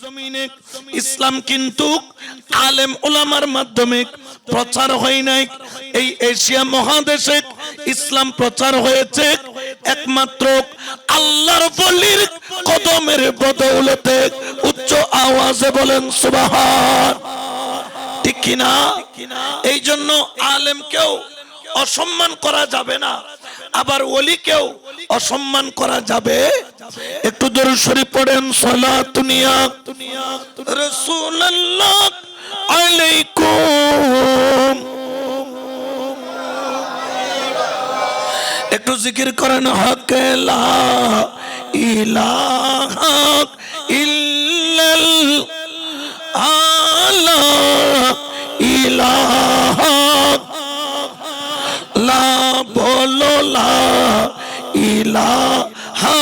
জমিনে ইসলাম কিন্তু আলেম ওলামার মাধ্যমে প্রচার হয় নাই। এই এশিয়া মহাদেশে ইসলাম প্রচার হয়েছে একমাত্র আল্লাহর বলির কদমের বদৌলতে উচ্চ আওয়াজে বলেন, সুবাহান। ঠিক কিনা? এই জন্য আলেম আলেমকেও অসম্মান করা যাবে না। আবার ওলিকেও অসম্মান করা যাবে একটু দরুদ শরীফ পড়েন সালাতুনিয়া রাসূলুল্লাহ আলাইকুম। একটু জিকির করেন হকে লা ইলাহা ইল্লাল আলা ইলাহা। লা বলো লা ইলাহা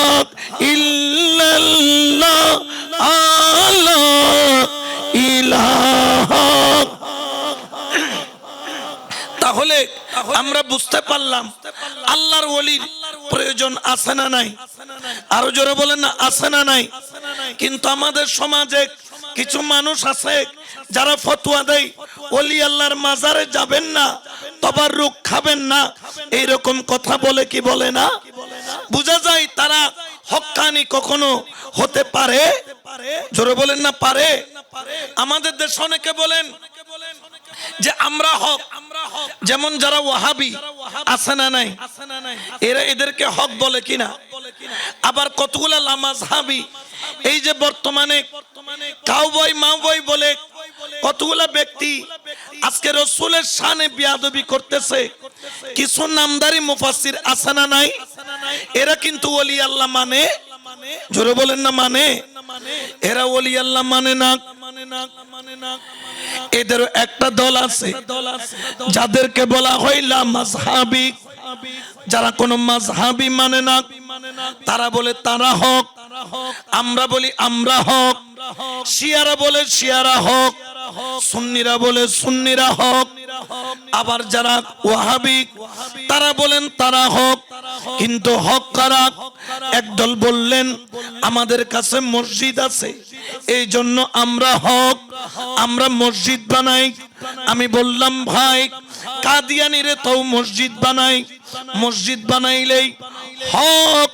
আমরা বুঝতে পারলাম আল্লাহর ওলির প্রয়োজন আছে না নাই? আরও জোরে বলেন না আছে না নাই? কিন্তু আমাদের সমাজে কিছু মানুষ আছে যারা ফতুয়া দেয় ওলি আল্লাহর মাজারে যাবেন না তবার রোগ খাবেন না। এইরকম কথা বলে কি বলে না? বোঝা যায় তারা হক্কানি কখনো হতে পারে? জোরে বলেন না পারে। আমাদের দেশ অনেকে বলেন যেমন যারা ওয়াহাবি আছে না নাই, এরা এদেরকে হক বলে কিনা? আবার কতগুলা লামাজহাবি? এই যে বর্তমানে কাউবয় মাউবয় বলে কতগুলা ব্যক্তি আজকে রসুলের শানে বিয়াদবি করতেছে। কিছু নামদারি মুফাসির আছে না নাই? এরা কিন্তু ওলি আল্লাহ মানে জোরে বলেন না মানে এরা ওলি আল্লাহ মানে না। এদের একটা দল আছে যাদেরকে বলা হইলা মাযহাবি। যারা কোন মাযহাবি মানে না তারা বলে তারা হক। আমরা বলি আমরা হক। শিয়ারা বলে শিয়ারা হক। সুন্নিরা বলে সুন্নিরা হক। আবার যারা ওয়াহাবি তারা বলেন তারা হক। কিন্তু হক কারা? একদল বললেন আমাদের কাছে মসজিদ আছে। এই জন্য আমরা হক, আমরা মসজিদ বানাই। আমি বললাম, ভাই, কাদিয়ানিরে তো মসজিদ বানাই। মসজিদ বানাইলেই হক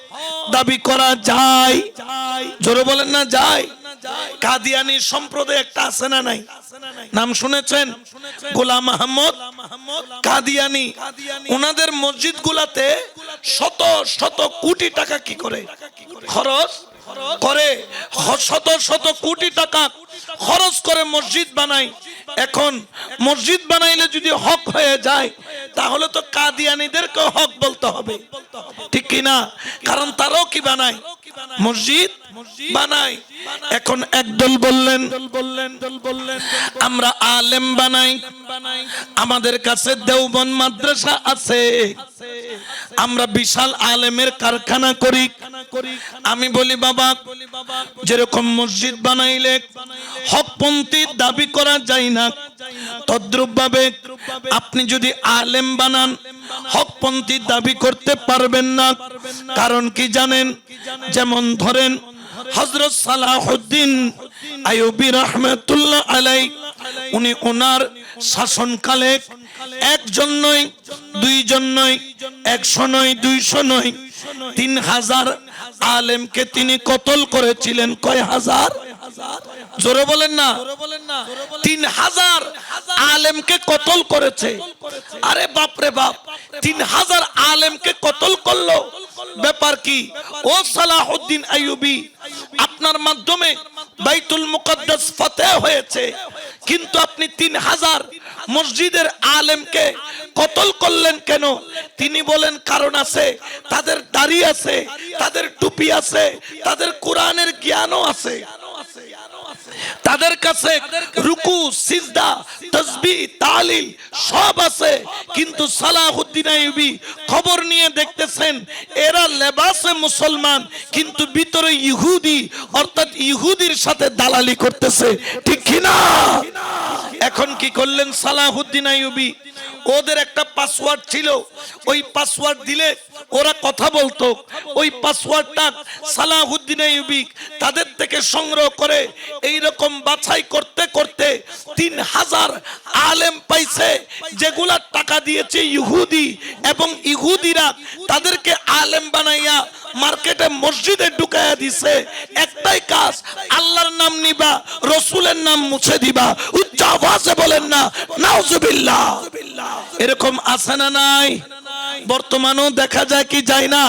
দাবি করা যায়। জোরে বলেন না, যায়। কাদিয়ানি সম্প্রদায় একটা আছে না নাই? নাম শুনেছেন? গোলাম আহমদ কাদিয়ানি। ওনাদের মসজিদ গুলাতে শত শত কোটি টাকা কি করে? খরচ? করে শত শত কোটি টাকা খরচ করে মসজিদ বানাই। এখন মসজিদ বানাইলে যদি হক হয়ে যায়, তাহলে তো কাদিয়ানিদেরকে হক বলতে হবে। ঠিক কি না? কারণ তারাও কি বানায়? মসজিদ বানাই এখন একদল বললেন, আমরা আলেম বানাই। আমাদের কাছে দেওবন মাদ্রাসা আছে। আমরা বিশাল আলেমের কারখানা করি। আমি বলি, বাবা, যেরকম মসজিদ বানাইলে হকপন্থী দাবি করা যায় না তদ্রুপ ভাবে আপনি যদি আলেম বানান, হকপন্থী দাবি করতে পারবেন না। কারণ কি জানেন? যেমন ধরেন হজরত সালাহুদ্দিন আয়ুবী রহমতুল্লাহ আলাই উনি ওনার শাসনকালে একজন নয়, দুইজন নয়, একশো নয়, দুইশো নয়, তিন হাজার আলেমকে তিনি কতল করেছিলেন? কয় হাজার? জোরে বলেন না। তিন হাজার আলেমকে কতল করেছে? আরে বাপরে বাপ, তিন হাজার আলেমকে কতল করল? ব্যাপার কি? ও সালাহুদ্দিন আইয়ুবি, আপনার মাধ্যমে বাইতুল মুকদ্দাস ফতেহ হয়েছে। কিন্তু আপনি তিন হাজার মসজিদের আলেমকে কতল করলেন কেন? তিনি বলেন, কারণ আছে, তাদের দাড়ি আছে, তাদের টুপি আছে, তাদের কোরআনের জ্ঞানও আছে। তাদের কাছে রুকু সিজদা তসবি তালিল সব আছে। কিন্তু সালাহুদ্দিন আইয়ুবী খবর নিয়ে দেখতেছেন এরা লেবাসে মুসলমান কিন্তু ভিতরে ইহুদি অর্থাৎ ইহুদির সাথে দালালি করতেছে। ঠিক কি না এখন কি করলেন সালাহুদ্দিন আইয়ুবি? ওদের একটা পাসওয়ার্ড ছিল। ওই পাসওয়ার্ড দিলে ওরা কথা বলতো। ওই পাসওয়ার্ডটা সালাহুদ্দিন আইয়ুবি তাদের থেকে সংগ্রহ করে এই রকম বাছাই করতে করতে তিন হাজার আলেম পাইছে, যেগুলা টাকা দিয়েছে ইহুদি এবং ইহুদিরা তাদেরকে আলেম বানাইয়া মার্কেটে মসজিদে ঢুকাইয়া দিছে। একটাই কাজ, আল্লাহর নাম নিবা, রসুলের নাম মুছে দিবা। উচ্চ বলেন না, নাউজুবিল্লাহ। এরকম আছে না নাই? বর্তমানেও দেখা যায় কি যায় না?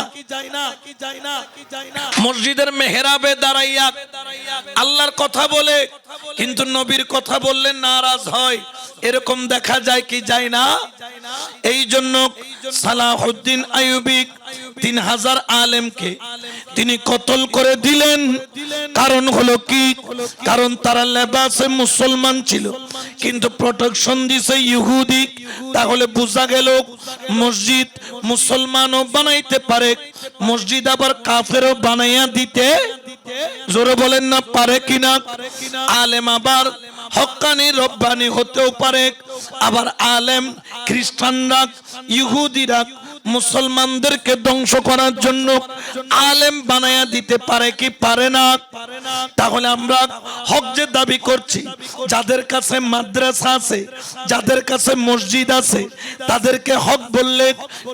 মসজিদের মেহরাবে দাঁড়াইয়া আল্লাহর কথা বলে, কিন্তু নবীর কথা বললে নারাজ হয়। এরকম দেখা যায় কি যায় না? এই জন্য সালাহুদ্দিন আইয়ুবিক তিন হাজার আলেমকে তিনি কতল করে দিলেন? কারণ হলো কি? কারণ তারা লেবাসে মুসলমান ছিল। কিন্তু প্রোটেকশন দিছে ইহুদি। তাহলে বোঝা গেল মসজিদ মুসলমানও বানাইতে পারে, মসজিদ আবার কাফেরও বানাইয়া দিতে। জোরে বলেন না, পারে কিনা? আলেম আবার হক্কানি রব্বানি হতেও পারে। আবার আলেম, খ্রিস্টানরা, ইহুদিরা মুসলমানদেরকে ধ্বংস করার জন্য আলেম বানায়া দিতে পারে কি পারে না? তাহলে আমরা হক যে দাবি করছি, যাদের কাছে মাদ্রাসা আছে, যাদের কাছে মসজিদ আছে, তাদেরকে হক বললে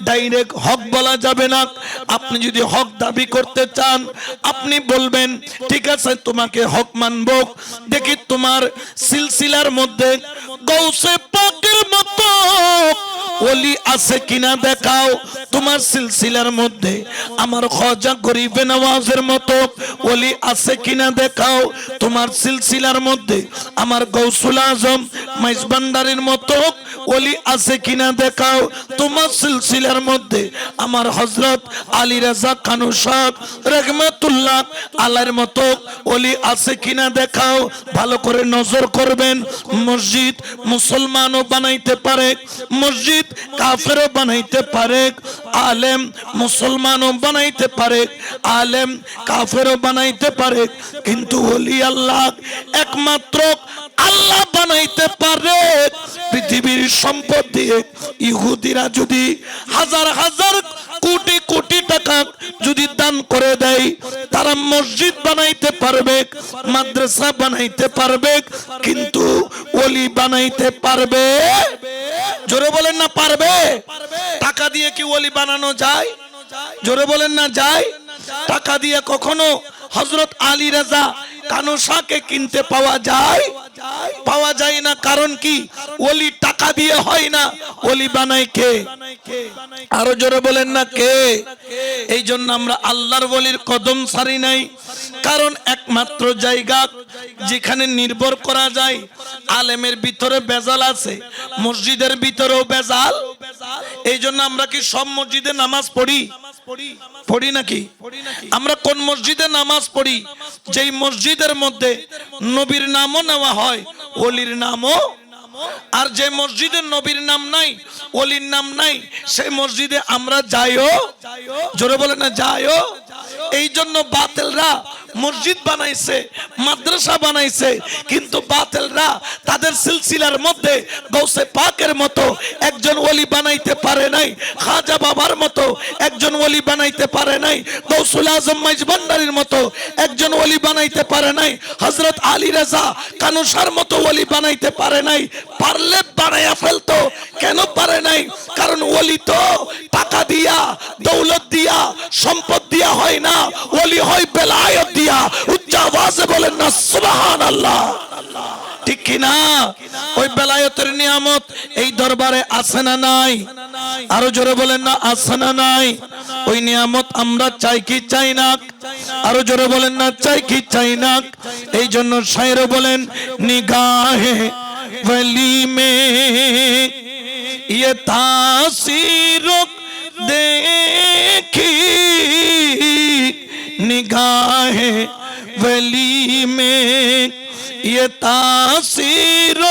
ডাইরেক্ট হক বলা যাবে না। আপনি যদি হক দাবি করতে চান, আপনি বলবেন, ঠিক আছে, তোমাকে হক মানব। দেখি তোমার সিলসিলার মধ্যে গৌসে পাকের মতো ওলি আছে কিনা দেখাও। তোমার সিলসিলার মধ্যে, আমার খজা গরিবে নওয়াজের মতো। ওলি আছে কিনা দেখাও। তোমার সিলসিলার মধ্যে, আমার গৌসুল আজম মাইজবান্ডারের মতো। ওলি আছে কিনা দেখাও। তোমার সিলসিলার মধ্যে, আমার হজরত আলী রাজা খানু সাহ রহমতুল্লাহ আলার মতো। ওলি আছে কিনা দেখাও। ভালো করে নজর করবেন। মসজিদ মুসলমানও বানাইতে পারে। মসজিদ কাফেরও বানাইতে পারে, আলেম মুসলমানও বানাইতে পারে, আলেম কাফেরও বানাইতে পারে, কিন্তু হলি আল্লাহ একমাত্র আল্লাহ বানাইতে পারে। পৃথিবীর সম্পদ দিয়ে ইহুদিরা যদি হাজার হাজার কোটি কোটি টাকা যদি দান করে দেয়, তারা মসজিদ বানাইতে পারবে, মাদ্রাসা বানাইতে পারবে, কিন্তু ওলি বানাইতে পারবে। জোরে বলেন না পারবে? টাকা দিয়ে কি ওলি বানানো যায়? জোরে বলেন না যায়? টাকা দিয়ে কখনো হজরত আলী রাজা কানুসাকে কিনতে পাওয়া যায়? পাওয়া যায় না, কারণ কি? ওলি টাকা দিয়ে হয় না, ওলি বানায় কে? আরও জোরে বলেন না কে? এই জন্য আমরা আল্লাহর বলির কদম সারি নাই, কারণ একমাত্র জায়গা যেখানে নির্ভর করা যায়, আলেমের ভিতরে বেজাল আছে, মসজিদের ভিতরেও বেজাল। এই জন্য আমরা কি সব মসজিদে নামাজ পড়ি? পড়ি? নাকি? আমরা কোন মসজিদে নামাজ পড়ি? যেই মসজিদের মধ্যে নবীর নামও নেওয়া হয় অলির নামও। আর যে মসজিদে নবীর নাম নাই অলির নাম নাই সেই মসজিদে আমরা যাইও। জোরে বলে না যাইও। এই জন্য বাতেলরা মসজিদ বানাইছে, মাদ্রাসা বানাইছে, কিন্তু বাতেলরা তাদের সিলসিলার মধ্যে গৌসে পাকের মতো একজন ওলি বানাইতে পারে নাই, খাজা বাবার মতো একজন ওলি বানাইতে পারে নাই গৌসুল আজম মাইজ ভান্ডারির মতো একজন ওলি বানাইতে পারে নাই হজরত আলী রাজা কানুসার মতো ওলি বানাইতে পারে নাই, পারলে বানাইয়া ফেলতো, কেন পারে নাই? কারণ ওলি তো টাকা দিয়া, দৌলত দিয়া, সম্পদ হয় না, ওলি হয় বেলায়ত দিয়া। উচ্চ আওয়াজে বলেন না সুবাহান আল্লাহ ঠিক কিনা? ওই বেলায়তের নিয়ামত এই দরবারে আছে না নাই? আরও জোরে বলেন না, আছে না নাই? ওই নিয়ামত আমরা চাই কি চাই না? আরও জোরে বলেন না, চাই কি চাই না? এই জন্য সাইরও বলেন, নিগাহে ওলি মে ইয়ে তাসিরক देखी निगाहें वली में ये तासीर